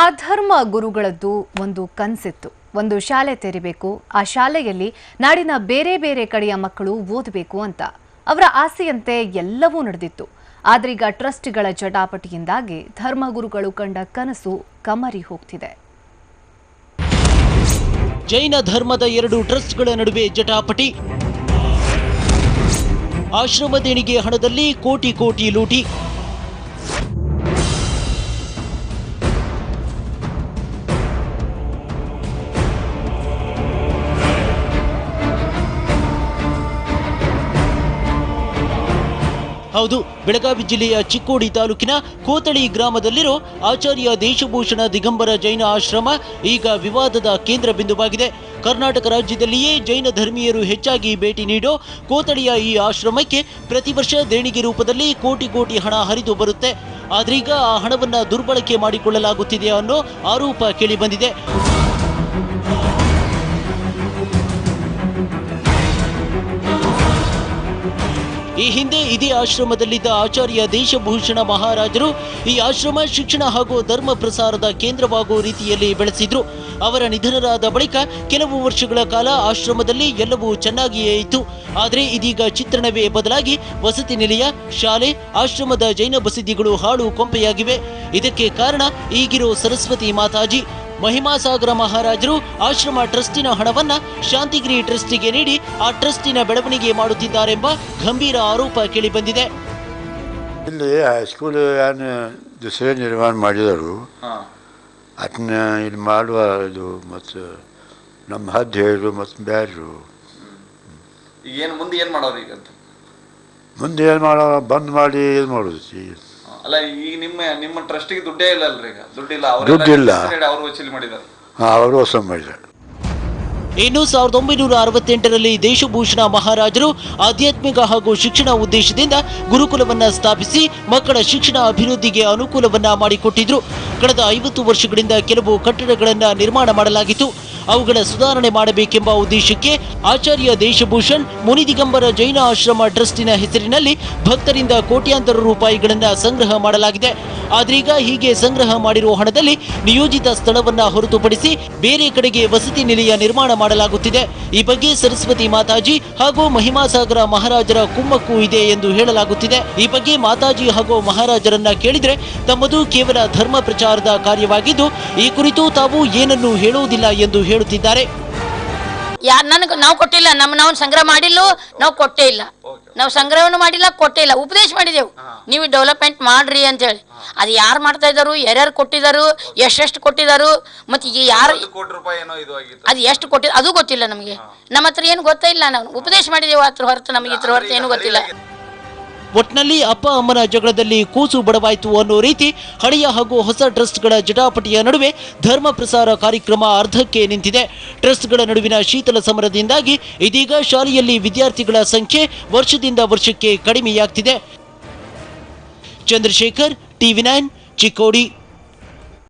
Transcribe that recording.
ಆ ಧರ್ಮ ಗುರುಗಳದ್ದು ಒಂದು ಕನಸಿತ್ತು. ಒಂದು ಶಾಲೆ ತೆರಿಬೇಕು, ಆ ಶಾಲೆಯಲ್ಲಿ ನಾಡಿನ ಬೇರೆ ಬೇರೆ ಕಡೆಯ ಮಕ್ಕಳು ಓದಬೇಕು ಅಂತ. ಅವರ ಆಸೆಯಂತೆ ಎಲ್ಲವೂ ನಡೆದಿತ್ತು. ಆದ್ರೀಗ ಟ್ರಸ್ಟ್ಗಳ ಜಟಾಪಟಿಯಿಂದಾಗಿ ಧರ್ಮಗುರುಗಳು ಕಂಡ ಕನಸು ಕಮರಿ ಹೋಗ್ತಿದೆ. ಜೈನ ಧರ್ಮದ ಎರಡು ಟ್ರಸ್ಟ್ಗಳ ನಡುವೆ ಜಟಾಪಟಿ. ಆಶ್ರಮ ದೇಣಿಗೆ ಹಣದಲ್ಲಿ ಕೋಟಿ ಕೋಟಿ ಲೂಟಿ. ಹೌದು, ಬೆಳಗಾವಿ ಜಿಲ್ಲೆಯ ಚಿಕ್ಕೋಡಿ ತಾಲೂಕಿನ ಕೋತಳಿ ಗ್ರಾಮದಲ್ಲಿರೋ ಆಚಾರ್ಯ ದೇಶಭೂಷಣ ದಿಗಂಬರ ಜೈನ ಆಶ್ರಮ ಈಗ ವಿವಾದದ ಕೇಂದ್ರ ಬಿಂದುವಾಗಿದೆ. ಕರ್ನಾಟಕ ರಾಜ್ಯದಲ್ಲಿಯೇ ಜೈನ ಧರ್ಮೀಯರು ಹೆಚ್ಚಾಗಿ ಭೇಟಿ ನೀಡೋ ಕೋತಳಿಯ ಈ ಆಶ್ರಮಕ್ಕೆ ಪ್ರತಿ ವರ್ಷ ದೇಣಿಗೆ ರೂಪದಲ್ಲಿ ಕೋಟಿ ಕೋಟಿ ಹಣ ಹರಿದು ಬರುತ್ತೆ. ಆದ್ರೀಗ ಆ ಹಣವನ್ನು ದುರ್ಬಳಕೆ ಮಾಡಿಕೊಳ್ಳಲಾಗುತ್ತಿದೆ ಅನ್ನೋ ಆರೋಪ ಕೇಳಿಬಂದಿದೆ. ಈ ಹಿಂದೆ ಇದೇ ಆಶ್ರಮದಲ್ಲಿದ್ದ ಆಚಾರ್ಯ ದೇಶಭೂಷಣ ಮಹಾರಾಜರು ಈ ಆಶ್ರಮ ಶಿಕ್ಷಣ ಹಾಗೂ ಧರ್ಮ ಪ್ರಸಾರದ ಕೇಂದ್ರವಾಗುವ ರೀತಿಯಲ್ಲಿ ಬೆಳೆಸಿದ್ರು. ಅವರ ನಿಧನರಾದ ಬಳಿಕ ಕೆಲವು ವರ್ಷಗಳ ಕಾಲ ಆಶ್ರಮದಲ್ಲಿ ಎಲ್ಲವೂ ಚೆನ್ನಾಗಿಯೇ ಇತ್ತು. ಆದರೆ ಇದೀಗ ಚಿತ್ರಣವೇ ಬದಲಾಗಿ ವಸತಿ ನಿಲಯ, ಶಾಲೆ, ಆಶ್ರಮದ ಜೈನ ಬಸದಿಗಳು ಹಾಳು ಕೊಂಪೆಯಾಗಿವೆ. ಇದಕ್ಕೆ ಕಾರಣ ಈಗಿರೋ ಸರಸ್ವತಿ ಮಾತಾಜಿ. ಮಹಿಮಾಸಾಗರ ಮಹಾರಾಜರು ಆಶ್ರಮ ಟ್ರಸ್ಟಿನ ಹಣವನ್ನ ಶಾಂತಿಗಿರಿ ಟ್ರಸ್ಟಿಗೆ ನೀಡಿ ಆ ಟ್ರಸ್ಟಿನ ಬೆಳವಣಿಗೆ ಮಾಡುತ್ತಿದ್ದಾರೆಂಬ ಗಂಭೀರ ಆರೋಪ ಕೇಳಿಬಂದಿದೆ. ಇಲ್ಲಿ ಹೈಸ್ಕೂಲ್ ಏನು ದುಸರೆ ನಿರ್ಮಾಣ ಮಾಡಿದರು. ಅದನ್ನ ಇಲ್ಲಿ ಮಾಡುವ ಇದು ಮತ್ತು ನಮ್ಮ ಹದ್ದು ಹೇಳಿದ್ರು ಮತ್ತು ಬ್ಯಾರು ಈಗ ಏನು ಮುಂದೆ ಏನು ಮಾಡೋರು ಈಗ ಮುಂದೆ ಏನು ಮಾಡೋ ಬಂದ್ ಮಾಡಿ ಇದು ಮಾಡೋದು ಅಲ್ಲ ಈಗ ನಿಮ್ಮ ನಿಮ್ಮ ಟ್ರಸ್ಟಿಗೆ ದುಡ್ಡೇ ಇಲ್ಲ ಅಲ್ರಿ ಈಗ. ದುಡ್ಡಿಲ್ಲ. ದುಡ್ಡಿಲ್ಲ. ಅವರು ವಸೂಲಿ ಮಾಡಿದ್ದಾರೆ. ಅವರು ಮಾಡಿದ್ದಾರೆ. ಇನ್ನು ಸಾವಿರದ ಒಂಬೈನೂರ ಅರವತ್ತೆಂಟರಲ್ಲಿ ದೇಶಭೂಷಣ ಮಹಾರಾಜರು ಆಧ್ಯಾತ್ಮಿಕ ಹಾಗೂ ಶಿಕ್ಷಣ ಉದ್ದೇಶದಿಂದ ಗುರುಕುಲವನ್ನ ಸ್ಥಾಪಿಸಿ ಮಕ್ಕಳ ಶಿಕ್ಷಣ ಅಭಿವೃದ್ಧಿಗೆ ಅನುಕೂಲವನ್ನ ಮಾಡಿಕೊಟ್ಟಿದ್ರು. ಕಳೆದ ಐವತ್ತು ವರ್ಷಗಳಿಂದ ಕೆಲವು ಕಟ್ಟಡಗಳನ್ನ ನಿರ್ಮಾಣ ಮಾಡಲಾಗಿತ್ತು. ಅವುಗಳ ಸುಧಾರಣೆ ಮಾಡಬೇಕೆಂಬ ಉದ್ದೇಶಕ್ಕೆ ಆಚಾರ್ಯ ದೇಶಭೂಷಣ್ ಮುನಿದಿಗಂಬರ ಜೈನ ಆಶ್ರಮ ಟ್ರಸ್ಟಿನ ಹೆಸರಿನಲ್ಲಿ ಭಕ್ತರಿಂದ ಕೋಟ್ಯಾಂತರ ರೂಪಾಯಿಗಳನ್ನು ಸಂಗ್ರಹ ಮಾಡಲಾಗಿದೆ. ಆದ್ರೀಗ ಹೀಗೆ ಸಂಗ್ರಹ ಮಾಡಿರುವ ಹಣದಲ್ಲಿ ನಿಯೋಜಿತ ಸ್ಥಳವನ್ನ ಹೊರತುಪಡಿಸಿ ಬೇರೆ ಕಡೆಗೆ ವಸತಿ ನಿಲಯ ನಿರ್ಮಾಣ ಮಾಡಲಾಗುತ್ತಿದೆ. ಈ ಬಗ್ಗೆ ಸರಸ್ವತಿ ಮಾತಾಜಿ ಹಾಗೂ ಮಹಿಮಾಸಾಗರ ಮಹಾರಾಜರ ಕುಮ್ಮಕ್ಕು ಇದೆ ಎಂದು ಹೇಳಲಾಗುತ್ತಿದೆ. ಈ ಬಗ್ಗೆ ಮಾತಾಜಿ ಹಾಗೂ ಮಹಾರಾಜರನ್ನ ಕೇಳಿದ್ರೆ ತಮ್ಮದು ಕೇವಲ ಧರ್ಮ ಪ್ರಚಾರದ ಕಾರ್ಯವಾಗಿದ್ದು, ಈ ಕುರಿತು ತಾವು ಏನನ್ನೂ ಹೇಳುವುದಿಲ್ಲ ಎಂದು ಹೇಳುತ್ತಿದ್ದಾರೆ. ಯಾರು ನನಗೆ ನಾವು ಕೊಟ್ಟಿಲ್ಲ ನಮ್ಮ ನಾವು ಸಂಗ್ರಹ ಮಾಡಿಲ್ಲೋ ನಾವು ಕೊಟ್ಟೇ ಇಲ್ಲ. ನಾವು ಸಂಗ್ರಹವನ್ನು ಮಾಡಿಲ್ಲ ಕೊಟ್ಟೇ ಇಲ್ಲ. ಉಪದೇಶ ಮಾಡಿದೆವು. ನೀವು ಡೆವಲಪ್ಮೆಂಟ್ ಮಾಡ್ರಿ ಅಂತ ಹೇಳಿ ಅದು ಯಾರು ಮಾಡ್ತಾ ಇದ್ದಾರು ಯಾರ್ಯಾರು ಕೊಟ್ಟಿದ್ದಾರು ಎಷ್ಟೆಷ್ಟು ಕೊಟ್ಟಿದ್ದಾರು ಮತ್ತು ಈಗ ಯಾರು ಅದು ಎಷ್ಟು ಕೊಟ್ಟಿದ್ದು ಅದು ಗೊತ್ತಿಲ್ಲ ನಮಗೆ. ನಮ್ಮ ಹತ್ರ ಏನು ಗೊತ್ತೇ ಇಲ್ಲ ನಾವು. ಉಪದೇಶ ಮಾಡಿದೆವು ಅದ್ರ ಹೊರತು ನಮಗೆ ಇದ್ರ ಹೊರತು ಏನು ಗೊತ್ತಿಲ್ಲ. ಒಟ್ನಲ್ಲಿ ಅಪ್ಪ ಅಮ್ಮನ ಜಗಳದಲ್ಲಿ ಕೂಸು ಬಡವಾಯಿತು ಅನ್ನೋ ರೀತಿ ಹಳೆಯ ಹಾಗೂ ಹೊಸ ಟ್ರಸ್ಟ್ಗಳ ಜಟಾಪಟಿಯ ನಡುವೆ ಧರ್ಮ ಪ್ರಸಾರ ಕಾರ್ಯಕ್ರಮ ಅರ್ಧಕ್ಕೆ ನಿಂತಿದೆ. ಟ್ರಸ್ಟ್ಗಳ ನಡುವಿನ ಶೀತಲ ಸಮರದಿಂದಾಗಿ ಇದೀಗ ಶಾಲೆಯಲ್ಲಿ ವಿದ್ಯಾರ್ಥಿಗಳ ಸಂಖ್ಯೆ ವರ್ಷದಿಂದ ವರ್ಷಕ್ಕೆ ಕಡಿಮೆಯಾಗ್ತಿದೆ. Chandrashekhar, TV nine, Chikkodi.